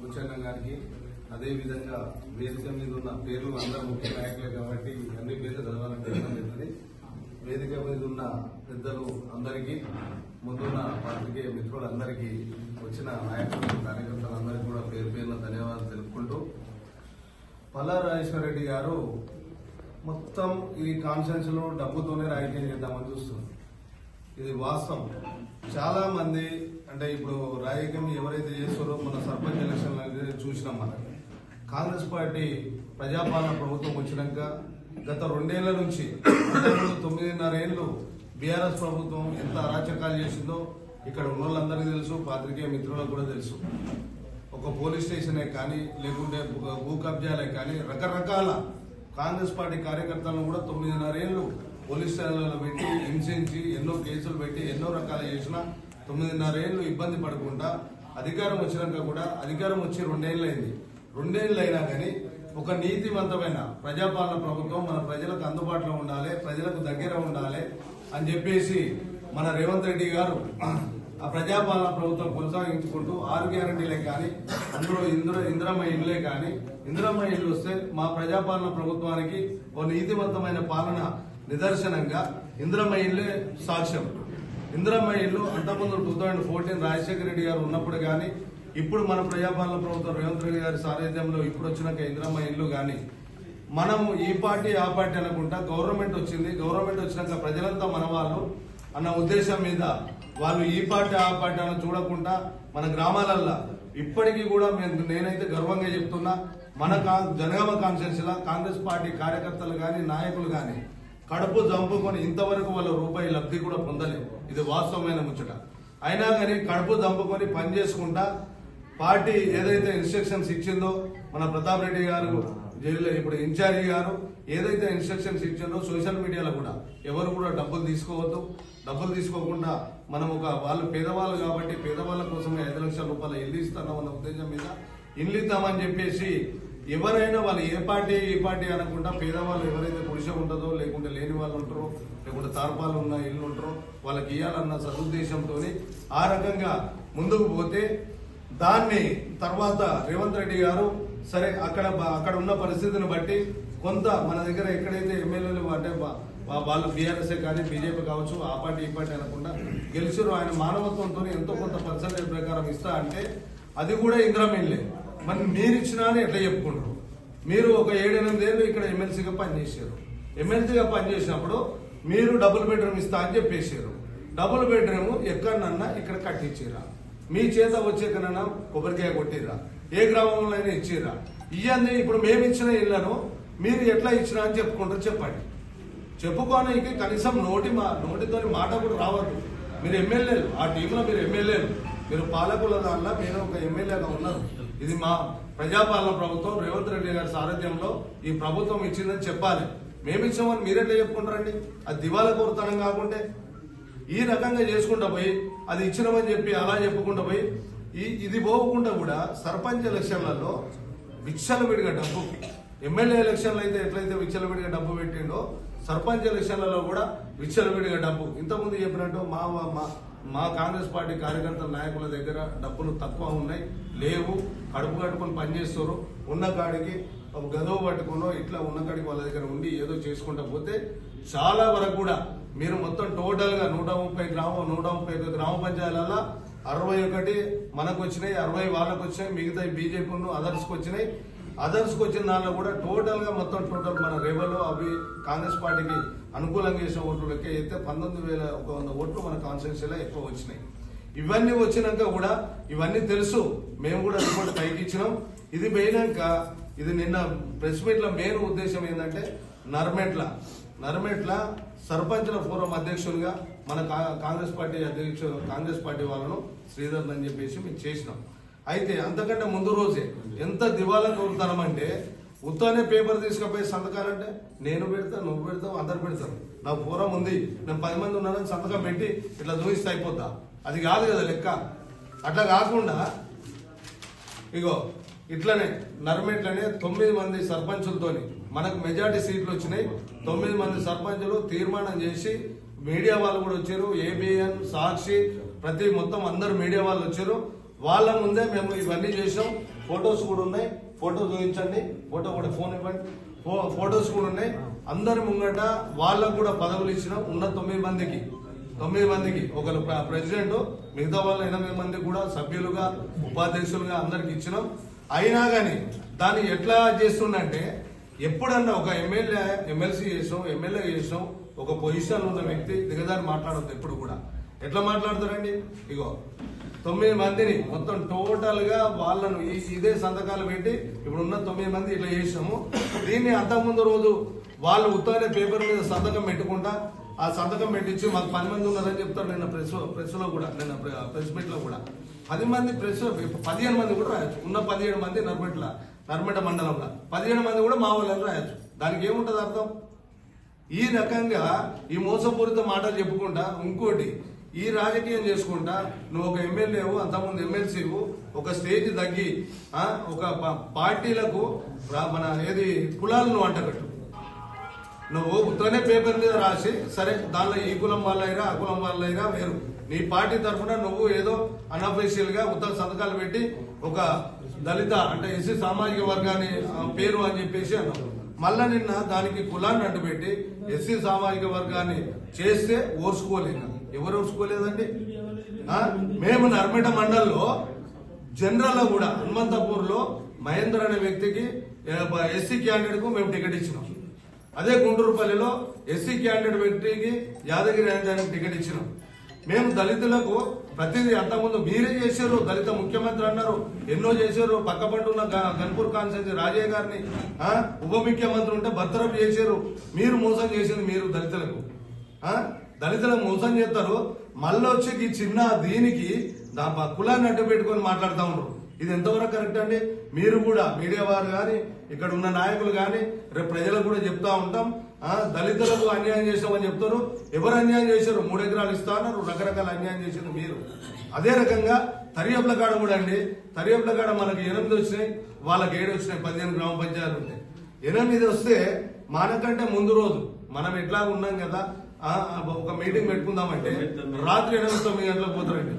ముచ్చన్న గారికి అదేవిధంగా వేదిక మీద ఉన్న పేర్లు అందరూ ముఖ్య నాయకులే కాబట్టి అన్ని పేర్లు చదవాలని ప్రయత్నం వేదిక మీద ఉన్న పెద్దలు అందరికీ ముందున్న పాత్రికేయ మిత్రులందరికీ వచ్చిన నాయకులు కార్యకర్తలందరికీ కూడా పేరు పేరున ధన్యవాదాలు తెలుపుకుంటూ పల్లా రాజేశ్వర రెడ్డి గారు మొత్తం ఈ కాన్ఫరెన్స్లో డబ్బుతోనే రాజకీయం చేద్దామని చూస్తున్నారు. ఇది వాస్తవం. చాలా మంది అంటే ఇప్పుడు రాజకీయం ఎవరైతే చేస్తారో మన సర్పంచ్ ఎలక్షన్ చూసినాం మనం కాంగ్రెస్ పార్టీ ప్రజాపాలన ప్రభుత్వం వచ్చినాక గత రెండేళ్ళ నుంచి తొమ్మిదిన్నర ఏళ్ళు బీఆర్ఎస్ ప్రభుత్వం ఎంత అరాచకాలు చేసిందో ఇక్కడ ఉన్న వాళ్ళందరికీ తెలుసు పాత్రికేయ మిత్రులకు కూడా తెలుసు. ఒక పోలీస్ స్టేషనే కానీ లేకుంటే భూ కబ్జాలే కానీ రకరకాల కాంగ్రెస్ పార్టీ కార్యకర్తలను కూడా తొమ్మిదిన్నర ఏళ్ళు పోలీస్ స్టేషన్లలో పెట్టి హింసించి ఎన్నో కేసులు పెట్టి ఎన్నో రకాలు చేసినా తొమ్మిదిన్నర ఏళ్ళు ఇబ్బంది పడకుండా అధికారం వచ్చినాక కూడా అధికారం వచ్చి రెండేళ్ళైంది రెండేళ్ళు అయినా కానీ ఒక నీతివంతమైన ప్రజాపాలన ప్రభుత్వం మన ప్రజలకు అందుబాటులో ఉండాలి ప్రజలకు దగ్గర ఉండాలి అని చెప్పేసి మన రేవంత్ రెడ్డి గారు ఆ ప్రజాపాలన ప్రభుత్వం కొనసాగించుకుంటూ ఆరు గ్యారంటీలే కానీ అందులో ఇంద్ర ఇంద్రమ్మ ఇళ్ళే కానీ ఇంద్రమ్మ ఇళ్ళు వస్తే మా ప్రజాపాలన ప్రభుత్వానికి ఓ నీతివంతమైన పాలన నిదర్శనంగా ఇందిరమ్మ ఇల్లే సాక్ష్యం. ఇందిరమ్మ ఇల్లు అంతకుముందు two thousand fourteen Rajasekhara Reddy garu ఉన్నప్పుడు కానీ ఇప్పుడు మన ప్రజాపాలన ప్రభుత్వం రేవంత్ రెడ్డి గారి సారథ్యంలో ఇప్పుడు వచ్చినాక ఇందిరమ్మ ఇల్లు కానీ మనము ఈ పార్టీ ఆ పార్టీ అనుకుంటా గవర్నమెంట్ వచ్చింది. గవర్నమెంట్ వచ్చినాక ప్రజలంతా మన వాళ్ళు అన్న ఉద్దేశం మీద వాళ్ళు ఈ పార్టీ ఆ పార్టీ అని చూడకుండా మన గ్రామాలల్లో ఇప్పటికీ కూడా మేము నేనైతే గర్వంగా చెప్తున్నా మన కా- జనగామ కాన్స్టిట్యూన్సీ కాంగ్రెస్ పార్టీ కార్యకర్తలు కానీ నాయకులు కానీ కడుపు చంపుకొని ఇంతవరకు వాళ్ళ రూపాయి లబ్ధి కూడా పొందలేము ఇది వాస్తవమైన ముచ్చట. అయినా కానీ కడుపు చంపుకొని పని చేసుకుంటా పార్టీ ఏదైతే ఇన్స్ట్రక్షన్స్ ఇచ్చిందో మన ప్రతాప్ రెడ్డి గారు జైలు ఇప్పుడు ఇన్ఛార్జి గారు ఏదైతే ఇన్స్ట్రక్షన్స్ ఇచ్చిందో సోషల్ మీడియాలో కూడా ఎవరు కూడా డబ్బులు తీసుకోవద్దు. డబ్బులు తీసుకోకుండా మనం ఒక వాళ్ళు పేదవాళ్ళు కాబట్టి పేదవాళ్ళ కోసమే ఐదు లక్షల రూపాయలు ఇల్లు ఇస్తాను అన్న ఉద్దేశం మీద ఇల్లు ఇద్దామని చెప్పేసి ఎవరైనా వాళ్ళు ఏ పార్టీ ఏ పార్టీ అనకుండా పేదవాళ్ళు ఎవరైతే పురుష ఉంటుందో లేకుంటే లేని వాళ్ళు ఉంటారో లేకుంటే తార్పాలు ఉన్న ఇల్లు ఉంటారో వాళ్ళకి ఇవ్వాలన్న సదుద్దేశంతో ఆ రకంగా ముందుకు పోతే దాన్ని తర్వాత రేవంత్ రెడ్డి గారు సరే అక్కడ అక్కడ ఉన్న పరిస్థితిని బట్టి కొంత మన దగ్గర ఎక్కడైతే ఎమ్మెల్యేలు అంటే వాళ్ళు బీఆర్ఎస్ కానీ బీజేపీ కావచ్చు ఆ పార్టీ ఈ పార్టీ అనకుండా గెలిచారు ఆయన మానవత్వంతో ఎంతో కొంత పర్సంటేజ్ ప్రకారం ఇస్తా అంటే అది కూడా ఇంద్రమిల్లే మరి మీరు ఇచ్చినా అని ఎట్లా చెప్పుకుంటారు? మీరు ఒక ఏడెనిమిది ఏళ్ళు ఇక్కడ ఎమ్మెల్సీగా పనిచేశారు. ఎమ్మెల్సీగా పనిచేసినప్పుడు మీరు డబుల్ బెడ్రూమ్ ఇస్తా అని చెప్పేశారు. డబుల్ బెడ్రూమ్ ఎక్కడనన్నా ఇక్కడ కట్టించిరా మీ చేత వచ్చేకన్నా కొబ్బరికాయ కొట్టిరా ఏ గ్రామంలో అయినా ఇచ్చిర్రా? ఇవన్నీ ఇప్పుడు మేము ఇచ్చిన ఇళ్ళను మీరు ఎట్లా ఇచ్చినా అని చెప్పుకుంటారు చెప్పండి. చెప్పుకోవడానికి కనీసం నోటి మా నోటితో మాట కూడా రావద్దు. మీరు ఎమ్మెల్యేలు ఆ టీంలో మీరు ఎమ్మెల్యేలు. మీరు పాలకుల దానిలో నేను ఒక ఎమ్మెల్యేగా ఉన్నాను. ఇది మా ప్రజాపాలన ప్రభుత్వం రేవంత్ రెడ్డి గారి సారథ్యంలో ఈ ప్రభుత్వం ఇచ్చిందని చెప్పాలి. మేమిచ్చామని మీరెట్లా చెప్పుకుంటారండి? అది దివాలా కోరుతనం కాకుంటే ఈ రకంగా చేసుకుంటా పోయి అది ఇచ్చినామని చెప్పి అలా చెప్పుకుంటా పోయి ఈ ఇది పోకుండా కూడా సర్పంచ్ ఎలక్షన్లలో విచ్చలవిడిగా డబ్బు ఎమ్మెల్యే ఎలక్షన్లు అయితే ఎట్లయితే విచ్చలవిడిగా డబ్బు పెట్టిండో సర్పంచ్ ఎలక్షన్లలో కూడా విచ్చలవిడిగా డబ్బు. ఇంతకుముందు చెప్పినట్టు మా మా కాంగ్రెస్ పార్టీ కార్యకర్తల నాయకుల దగ్గర డబ్బులు తక్కువ ఉన్నాయి లేవు కడుపు కడుపుని పనిచేస్తారు ఉన్న కాడికి గదవ పట్టుకునో ఇట్లా ఉన్న కాడికి వాళ్ళ దగ్గర ఉండి ఏదో చేసుకుంటా పోతే చాలా వరకు కూడా మీరు మొత్తం టోటల్గా నూట ముప్పై గ్రామం నూట ముప్పై గ్రామ పంచాయతీలలో అరవై ఒకటి మనకు వచ్చినాయి అరవై వాళ్ళకు వచ్చినాయి మిగతా బీజేపీ అదర్స్కి వచ్చినాయి. అదర్స్కి వచ్చిన దాంట్లో కూడా టోటల్గా మొత్తం టోటల్ మన రేవల్లో అవి కాంగ్రెస్ పార్టీకి అనుకూలంగా చేసిన ఓట్లు లెక్క అయితే పంతొమ్మిది వేల ఒక వంద ఓట్లు మన కాన్స్టిట్యూన్సీలో ఎక్కువ వచ్చినాయి. ఇవన్నీ వచ్చినాక కూడా ఇవన్నీ తెలుసు. మేము కూడా రిపోర్ట్ పైకి ఇచ్చినాం. ఇది పోయినాక ఇది నిన్న ప్రెస్ మీట్ మెయిన్ ఉద్దేశం ఏంటంటే నర్మెట్ల. నర్మెట్ల సర్పంచుల ఫోరం అధ్యక్షులుగా మన కా- కాంగ్రెస్ పార్టీ అధ్యక్షుడు కాంగ్రెస్ పార్టీ వాళ్ళను శ్రీధర్ అని చెప్పేసి మేము చేసినాం. అయితే అంతకంటే ముందు రోజే ఎంత దివాలా కోరుతానమంటే ఉత్తనే పేపర్ తీసుకుపోయి సంతకాలంటే నేను పెడతా నువ్వు పెడతావు అందరు పెడతాను నా పూర్వం ఉంది. నేను పది మంది ఉన్నానని సంతకం పెట్టి ఇట్లా చూపిస్తే అయిపోతా అది కాదు కదా లెక్క. అట్లా కాకుండా ఇగో ఇట్లనే నర్మేట్లనే తొమ్మిది మంది సర్పంచులతోని మనకు మెజార్టీ సీట్లు వచ్చినాయి. తొమ్మిది మంది సర్పంచులు తీర్మానం చేసి మీడియా వాళ్ళు కూడా వచ్చారు. ఏబిఎన్ సాక్షి ప్రతి మొత్తం అందరు మీడియా వాళ్ళు వచ్చారు. వాళ్ళ ముందే మేము ఇవన్నీ చేసాం ఫొటోస్ కూడా ఉన్నాయి. ఫోటో చూపించండి. ఫోటో కూడా ఫోన్ ఇవ్వండి. ఫో- ఫొటోస్ కూడా ఉన్నాయి. అందరి ముంగట వాళ్ళకు కూడా పదవులు ఇచ్చినాం. ఉన్న తొమ్మిది మందికి. తొమ్మిది మందికి. ఒకరు ప్ర- ప్రెసిడెంట్ మిగతా వాళ్ళ ఎనభై మంది కూడా సభ్యులుగా ఉపాధ్యక్షులుగా అందరికి ఇచ్చినాం. అయినా కానీ దాన్ని ఎట్లా చేస్తుండంటే ఎప్పుడన్నా ఒక ఎమ్మెల్యే ఎమ్మెల్సీ చేసాం ఎమ్మెల్యే చేసాం ఒక పొజిషన్ ఉన్న వ్యక్తి దిగదారి మాట్లాడద్దు ఎప్పుడు కూడా. ఎట్లా మాట్లాడతారండి? ఇగో తొమ్మిది మందిని మొత్తం టోటల్గా వాళ్ళను ఇదే సంతకాలు పెట్టి ఇప్పుడు ఉన్న తొమ్మిది మంది ఇట్లా చేసాము. దీన్ని అంతకుముందు రోజు వాళ్ళు ఉత్తగానే పేపర్ మీద సంతకం పెట్టుకుంటా ఆ సంతకం పెట్టించి మాకు పది మంది ఉన్నారని చెప్తారు నిన్న ప్రెస్ ప్రెస్లో కూడా నిన్న ప్రెస్ మీట్లో కూడా. పది మంది ప్రెస్ పదిహేను మంది కూడా రాయొచ్చు. ఉన్న పదిహేడు మంది నర్మట్ల నర్మట మండలంలో. పదిహేను మంది కూడా మా వాళ్ళని రాయొచ్చు. దానికి ఏముంటుంది అర్థం? ఈ రకంగా ఈ మోసపూరిత మాటలు చెప్పుకుంటా ఇంకోటి ఈ రాజకీయం చేసుకుంటా నువ్వు ఒక ఎమ్మెల్యేవు అంతకుముందు ఎమ్మెల్సీవు ఒక స్టేజ్ తగ్గి ఒక ప- పార్టీలకు మన ఏది కులాలను నువ్వు అంటగట్టు నువ్వు ఉత్తరనే పేపర్ మీద రాసి సరే దానిలో ఈ కులం వాళ్ళైరా ఆ కులం వాళ్ళైనా వేరు. నీ పార్టీ తరఫున నువ్వు ఏదో అన్అఫీషియల్గా ఉత్తర సంతకాలు పెట్టి ఒక దళిత అంటే ఎస్సీ సామాజిక వర్గాన్ని పేరు అని చెప్పేసి అన్నావు. మళ్ళా నిన్న దానికి కులాన్ని అడ్డుపెట్టి ఎస్సీ సామాజిక వర్గాన్ని చేస్తే ఓర్చుకోలేక. ఎవరు ఊసుకోలేదండి మేము నర్మేట మండల్లో జనరల్ కూడా హనుమంతపూర్లో మహేందర్ అనే వ్యక్తికి ఎస్సీ క్యాండిడేట్కు మేము టికెట్ ఇచ్చినాం. అదే గుంటూరుపల్లిలో ఎస్సీ క్యాండిడేట్ వ్యక్తికి యాదగిరి రాజధానికి టికెట్ ఇచ్చినాం. మేము దళితులకు ప్రతిదీ అంతకుముందు మీరే చేశారు దళిత ముఖ్యమంత్రి అన్నారు ఎన్నో చేశారు పక్కపంట ఉన్న గ- గన్పూర్ కాన్సెన్స్ రాజయ్య గారిని ఉప ముఖ్యమంత్రి ఉంటే భర్తరఫ్ చేశారు. మీరు మోసం చేసింది మీరు దళితులకు. దళితులు మోసం చేస్తారు. మళ్ళీ వచ్చి ఈ చిన్న దీనికి దా- కులాన్ని అడ్డు పెట్టుకొని మాట్లాడుతూ ఉన్నారు ఇది ఎంతవరకు కరెక్ట్ అండి? మీరు కూడా మీడియా వారు కానీ ఇక్కడ ఉన్న నాయకులు కానీ రేపు ప్రజలకు కూడా చెప్తా ఉంటాం. దళితులకు అన్యాయం చేసామని చెప్తారు. ఎవరు అన్యాయం చేశారు? మూడు ఎకరాలు ఇస్తా అన్నారు. రకరకాల అన్యాయం చేశారు మీరు. అదే రకంగా తరియప్ల కాడ కూడా అండి. తరియప్ల కాడ మనకి ఎనిమిది వచ్చినాయి. వాళ్ళకి ఏడు వచ్చినాయి. పదిహేను గ్రామ పంచాయతీలు ఉన్నాయి. ఎనిమిది వస్తే మనకంటే ముందు రోజు మనం ఎట్లా ఉన్నాం కదా? ఒక మీటింగ్ పెట్టుకుందామంటే రాత్రి ఎనిమిది తొమ్మిది గంటలకు పోతారండి.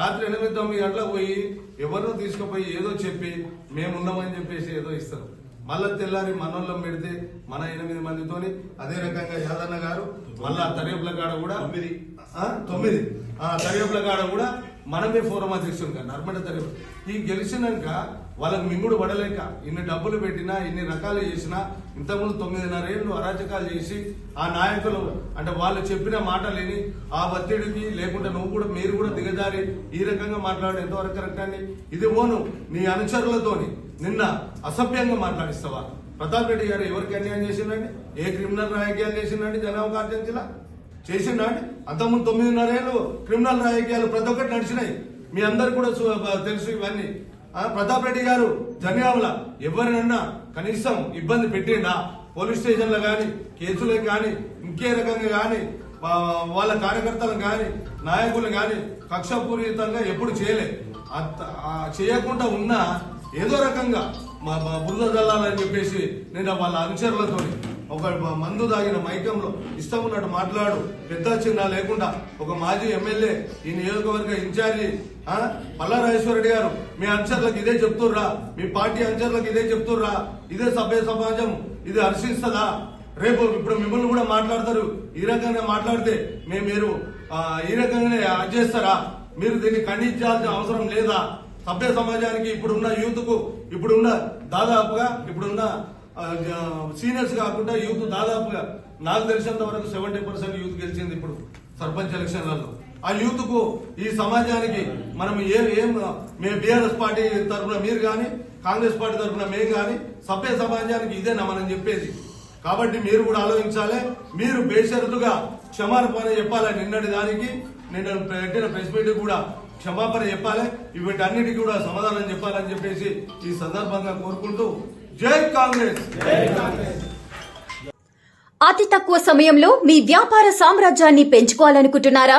రాత్రి ఎనిమిది తొమ్మిది గంటలకు పోయి ఎవరినో తీసుకుపోయి ఏదో చెప్పి మేమున్నామని చెప్పేసి ఏదో ఇస్తారు. మళ్ళా తెల్లారి మనోళ్ళం పెడితే మన ఎనిమిది మందితోని అదే రకంగా యాదన్న గారు మళ్ళా తరేపుల కాడ కూడా తొమ్మిది. ఆ తరేపుల కాడ కూడా మనమే ఫోరం అధ్యక్షులుగా నర్మడ తరేపు ఈ గెలిచినాక వాళ్ళకి మింగుడు పడలేక ఇన్ని డబ్బులు పెట్టినా ఇన్ని రకాలు చేసినా ఇంతకుముందు తొమ్మిదిన్నరేళ్ళు అరాచకాలు చేసి ఆ నాయకులు అంటే వాళ్ళు చెప్పిన మాట లేని ఆ ఒత్తిడికి లేకుంటే నువ్వు కూడా మీరు కూడా దిగజారి ఈ రకంగా మాట్లాడడం ఎంతవరకు కరెక్ట్ అండి? ఇది ఓను నీ అనుచరులతోని నిన్న అసభ్యంగా మాట్లాడిస్తావా? ప్రతాప్ రెడ్డి గారు ఎవరికి అన్యాయం చేసిండండి? ఏ క్రిమినల్ రాజకీయాలు చేసిండండి జనాభా జిల్లా చేసిండా అండి అంతకుముందు తొమ్మిదిన్నరేళ్ళు క్రిమినల్ రాజకీయాలు ప్రతి ఒక్కటి నడిచినాయి. మీ అందరు కూడా తెలుసు ఇవన్నీ. ప్రతాప్ రెడ్డి గారు జన్యావుల ఎవరినన్నా కనీసం ఇబ్బంది పెట్టిండా? పోలీస్ స్టేషన్లో కానీ కేసులకు కానీ ఇంకే రకంగా కానీ వాళ్ళ కార్యకర్తలు కానీ నాయకులు కానీ కక్షపూరితంగా ఎప్పుడు చేయలే. చేయకుండా ఉన్నా ఏదో రకంగా మా మా బురద జల్లాలని చెప్పేసి నేను వాళ్ళ అనుచరులతో ఒక మందు తాగిన మైకంలో ఇష్టం ఉన్నట్టు మాట్లాడు పెద్ద చిన్న లేకుండా ఒక మాజీ ఎమ్మెల్యే ఈ నియోజకవర్గ ఇన్ఛార్జి ఆ, రాజేశ్వరరెడ్డి గారు మీ అనుచరులకు ఇదే చెప్తుర్రా. మీ పార్టీ అనుచరులకు ఇదే చెప్తుర్రా. ఇదే సభ్య సమాజం. ఇది హర్షిస్తుందా? రేపు ఇప్పుడు మిమ్మల్ని కూడా మాట్లాడతారు. ఈ రకంగా మాట్లాడితే మేము మీరు ఈ రకంగానే అది చేస్తారా? మీరు దీన్ని ఖండించాల్సిన అవసరం లేదా? సభ్య సమాజానికి ఇప్పుడున్న యూత్కు ఇప్పుడున్న దాదాపుగా ఇప్పుడున్న సీనియర్స్ కాకుండా యూత్ దాదాపుగా నాకు తెలిసినంత వరకు సెవెంటీ పర్సెంట్ యూత్ గెలిచింది ఇప్పుడు సర్పంచ్ ఎలక్షన్లలో. ఆ యూత్కు ఈ సమాజానికి మనం ఏం ఏం మేము బీఆర్ఎస్ పార్టీ తరఫున మీరు కానీ కాంగ్రెస్ పార్టీ తరఫున మేము కానీ సభ్య సమాజానికి ఇదేనా మనం చెప్పేది. కాబట్టి మీరు కూడా ఆలోచించాలి. మీరు బేషరతుగా క్షమాపణ చెప్పాలి నిన్నటి దానికి? నిన్న పెట్టిన ప్రెస్ మీట్ కూడా క్షమాపణ చెప్పాలి. వీటన్నిటికీ కూడా సమాధానం చెప్పాలని చెప్పేసి ఈ సందర్భంగా కోరుకుంటూ జై కాంగ్రెస్! అతి తక్కువ సమయంలో మీ వ్యాపార సామ్రాజ్యాన్ని పెంచుకోవాలనుకుంటున్నారా?